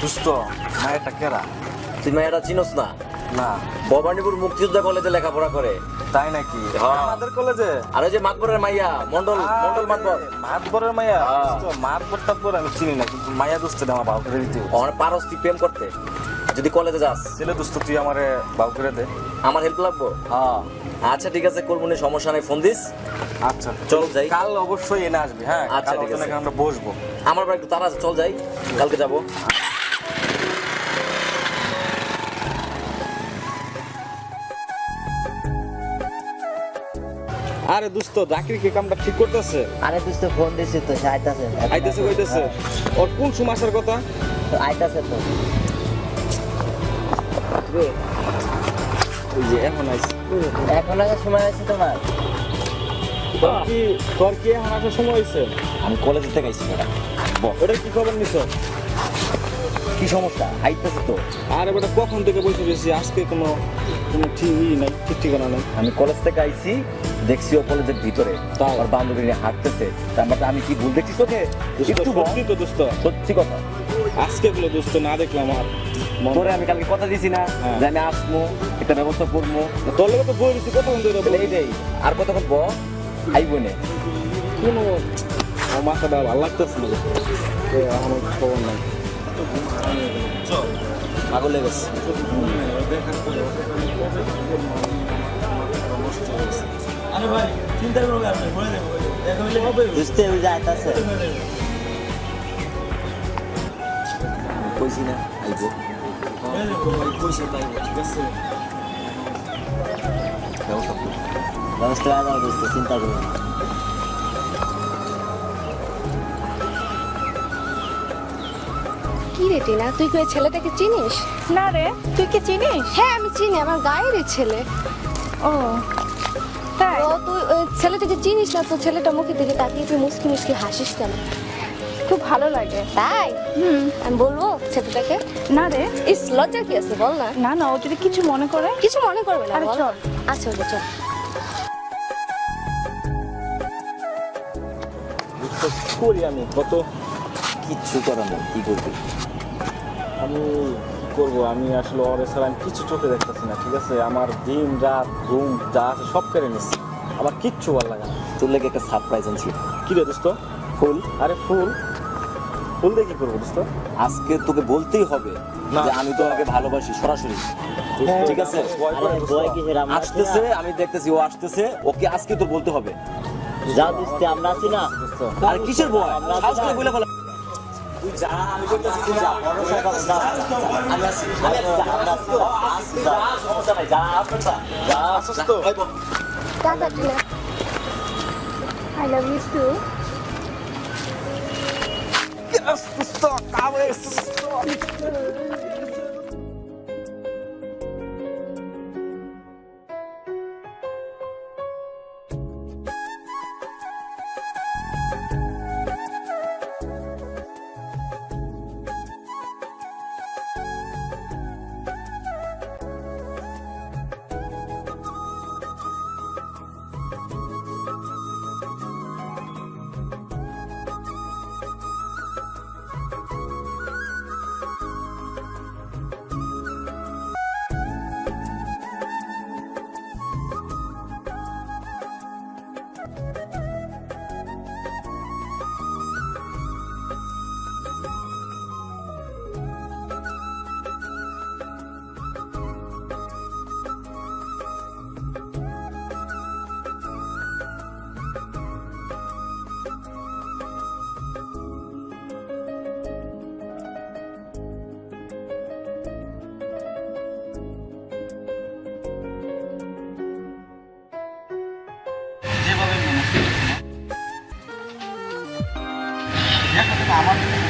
মায়েরটা কেরা? তুই চিনোস না? না। ভবানীপুর মুক্তিযোদ্ধা কলেজে লেখাপড়া করে। তাই নাকি। আমাদের কলেজে? আর যে মাকবরের মাইয়া মন্ডল মন্ডল মাকবর মাতবরের মাইয়া। মাতবর টাতবর আমি চিনি না কিন্তু মাইয়া আমার করে দিতে আমার পারস তুই প্রেম করতে। যদি কলেজে যাস। ছেলে দুস্থ তুই আমারে বাউ করে দে। আমার হেল্প লাগবো? হ্যাঁ আচ্ছা ঠিক আছে করব সমস্যা নেই ফোন দিস। আচ্ছা চল যাই। কাল অবশ্যই এনে আসবি হ্যাঁ? আচ্ছা, ঠিক আছে। আমরা বসবো। আমার বাড়ি একটু তারা চল যাই। কালকে যাব। আরে দুস্থ জাকির কি কামটা ঠিক করতেছে? আরে দোস্ত ফোন দিছি তো সে আইতাছে। আইতেছে কইতেছে। ওর কোন সময় আসার কথা? তো আইতাছে তো। ওই যে এখন আইছে। এখন আগে সময় আছে তোমার। তোর কি তোর কি এখন আসার সময় হয়েছে আমি কলেজ থেকে ম্যাডাম। ওটা কি খবর নিছ? কি সমস্যা? আইতেছে তো। আরে বেটা কখন থেকে বসে রয়েছি? আজকে কোনো কোনো ঠিকই নাই ঠিক ঠিকানা নাই। আমি কলেজ থেকে আইছি দেখছি ও কলেজের ভিতরে? আমার বান্ধবী নিয়ে হাঁটতেছে। তার মানে আমি কি ভুল দেখছি তোকে একটু বল। সত্যি তো দোস্ত। সত্যি কথা। আজকে গুলো দোস্ত না দেখলাম আর। মন- তোরে আমি কালকে কথা দিছি না হ্যাঁ। যে আমি আসব একটা ব্যবস্থা করব। তোর লোক তো বই রয়েছি কতক্ষণ ধরে তাহলে এই দেই আর কতক্ষণ ব আইবো নে। কোনো? আমার মাথাটা ভালো লাগতেছে না। আমার খবর নাই। পাগল লেগে গেছে। ওই যে আইতাছে কইছি না আইবো। ব্যবস্থা করব। ব্যবস্থা করে দাও দোস্ত চিন্তা করো না। কি রে টিনা তুই কি ওই ছেলেটাকে চিনিস? না রে তুই কি চিনিস? হ্যাঁ আমি চিনি আমার গায়েরই ছেলে। ও তাই? ও তুই ওই ছেলেটাকে চিনিস না তো ছেলেটা মুখে দিকে তাকিয়ে তুই মুসকি মুসকি হাসিস কেন? খুব ভালো লাগে। তাই? হুম। আমি বলব ছেলেটাকে? না রে। ইস লজ্জা কি আছে বল না। না না ও যদি কিছু মনে করে কিছু মনে করবে না আরে বল। চল। আচ্ছা ওকে চল। করি আমি কত কিচ্ছু করার নেই কি করবি? আমি করব? আমি আসলে ওর ছাড়া আমি কিছু চোখে দেখতেছি না ঠিক আছে? আমার দিন রাত ঘুম যা আছে সব কেড়ে নিচ্ছি। আমার কিচ্ছু ভালো লাগে না। তোর লেগে একটা সারপ্রাইজ আনছি। কি রে দোস্ত? ফুল? আরে ফুল? ফুল দিয়ে কি করব দোস্ত? আজকে তোকে বলতেই হবে না। যে আমি তোমাকে ভালোবাসি সরাসরি। ঠিক আছে? করে। বয় আসতেছে আমি দেখতেছি ও আসতেছে ওকে আজকে তো বলতে হবে। যা দোস্ত আমরা আছি না। আর কিসের ভয়? আমরা সাহস আছি বলে ফেলা। তুই যা আমি বলতেছি তুই যা ভরসা করো, যাও। আমি আছি আমি আছি যা, আমরা আছি তো, আসি, যাও। যা, সমস্যা নাই যা আপনার যা যা আসছিস তো? ভাই বোন। Tata Tina I love you too Yes, দোস্ত, কামে, দোস্ত। আমাকে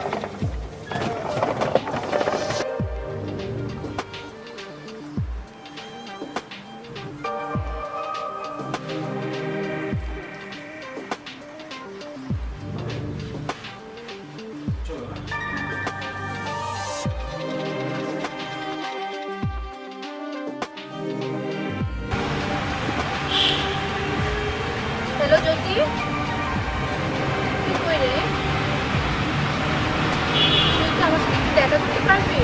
সাথে একটু পারবি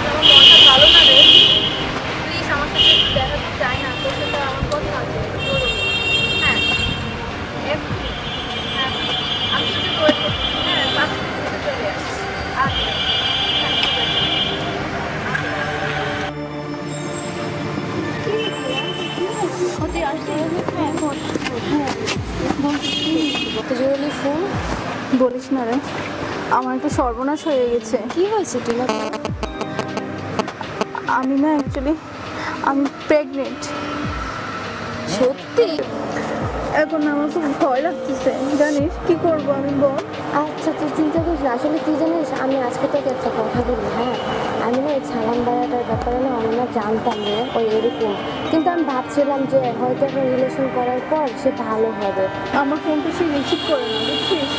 আমার মনটা ভালো না রে। প্লিজ আমার সাথে একটু দেখা চাই না। তোর সাথে আমার কথা আছে। হ্যাঁ। হ্যাঁ। আমি ওয়েট করছি হ্যাঁ পাঁচ মিনিটের চলে আচ্ছা। হ্যাঁ জরুরি ফোন? বলিস না রে। আমার একটা সর্বনাশ হয়ে গেছে। কি হয়েছে টিনা? আমি না অ্যাকচুয়ালি আমি প্রেগনেন্ট সত্যি? এখন আমার খুব ভয় লাগতেছে জানিস? কি করব আমি বল? আচ্ছা তুই চিন্তা করিস না। আসলে তুই জানিস আমি আজকে তোকে একটা কথা বলি হ্যাঁ? আমি না এই ছালাম বেড়াটার ব্যাপারে না আমি না জানতাম রে ওই এরকম। কিন্তু আমি ভাবছিলাম যে হয়তো একটা রিলেশন করার পর সে ভালো হবে। আমার ফোনটা সে রিসিভ করে না বুঝছিস?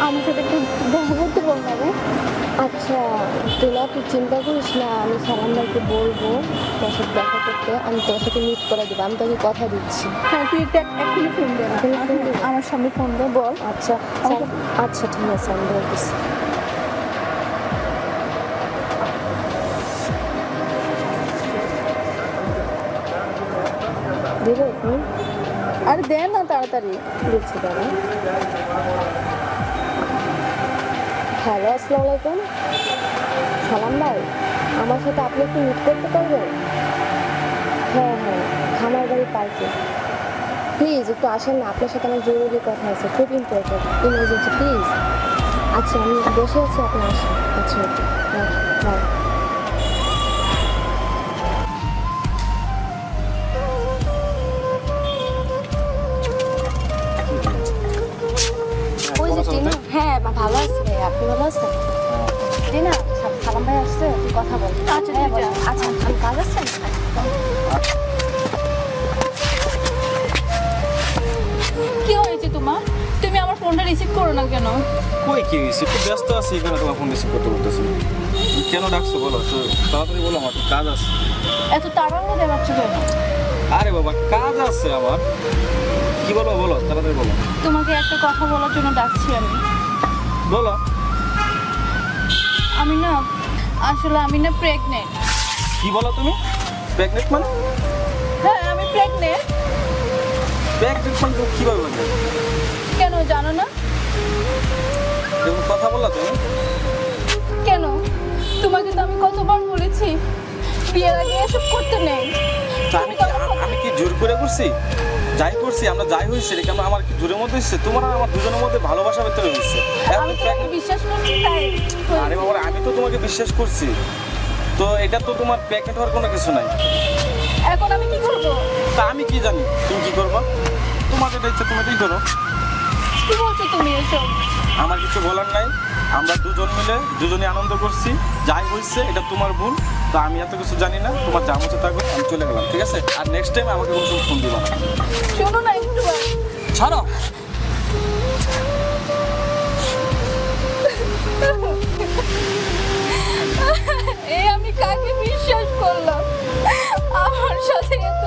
আমার সাথে একটু দেখা করতে আচ্ছা তোলা তুই চিন্তা করিস না আমি সালাম ভাইকে বলব তোর সাথে দেখা করতে আমি তোর সাথে মিট করে দেবো আমি তোকে কথা দিচ্ছি। হ্যাঁ তুই একটু এক- এক্ষুনি ফোন দে আমার সামনে ফোন দে বল। আচ্ছা আচ্ছা ঠিক আছে আমি বলতেছি। দিবে আরে দে না তাড়াতাড়ি। দিচ্ছি দাদা হ্যালো আসসালামু আলাইকুম। সালাম ভাই আমার সাথে আপনি একটু মিট করতে পারবেন? হ্যাঁ হ্যাঁ খামার বাড়ি পার্কে প্লিজ একটু আসেন না আপনার সাথে আমার জরুরি কথা আছে খুব ইম্পর্টেন্ট ইমার্জেন্সি প্লিজ আচ্ছা আমি বসে আছি আপনি আসেন। আচ্ছা ওকে বাই ওই যে টিনা হ্যাঁ ভালো আছে। আপনি ভালো আছেন? টিনা সা- সালাম ভাই আসছে তুই কথা বল আচ্ছা, হ্যাঁ। আচ্ছা আমি কাজ আসছেন কি হয়েছে তোমার? তুমি আমার ফোনটা রিসিভ করো না কেন? কই কি হয়েছে? একটু ব্যস্ত আছি এখানে তোমার ফোন রিসিভ করতে বলতেছি। কেন ডাকছো বলো? তো তাড়াতাড়ি বলো আমার কাজ আছে। এত তাড়াহুড়ো দেখাচ্ছ কেন? আরে বাবা কাজ আছে আমার। কি বলো বলো তাড়াতাড়ি বলো। তোমাকে একটা কথা বলার জন্য ডাকছি আমি। বলো। আমি না আসলে আমি না প্রেগনেন্ট কি বলো তুমি? প্রেগনেন্ট মানে? হ্যাঁ আমি প্রেগনেন্ট প্রেগনেন্ট মানে তুমি কীভাবে কেন জানো না? এরকম কথা বললা তুমি। কেন? তোমাকে তো আমি কতবার বলেছি বিয়ের আগে এসব করতে নেই। তা আমি কি আমি কি জোর করে করছি? যাই করছি আমরা যাই হয়েছি রে কেন আমার কি জোরের মধ্যে হচ্ছে তোমার আর আমার দুজনের মধ্যে ভালোবাসা ভেতরে হয়েছে আমি তোমাকে বিশ্বাস করছি তাই আরে বাবা আমি তো তোমাকে বিশ্বাস করছি। তো এটা তো তোমার প্যাকেট হওয়ার কোনো কিছু নাই। এখন আমি কি করব? তা আমি কি জানি? তুমি কি করবা? তোমার যেটা ইচ্ছা তুমি এটাই করো। কি বলছো তুমি এসব? আমার কিছু বলার নাই। আমরা দুজন মিলে দুজনে আনন্দ করছি। যাই হয়েছে এটা তোমার ভুল তো আমি এত কিছু জানি না। তোমার যা মতো থাকবে আমি চলে গেলাম ঠিক আছে? আর নেক্সট টাইম আমাকে কোনো ফোন দিব না। ছাড়ো। আমি কাকে বিশ্বাস করলাম? আমার সাথে এত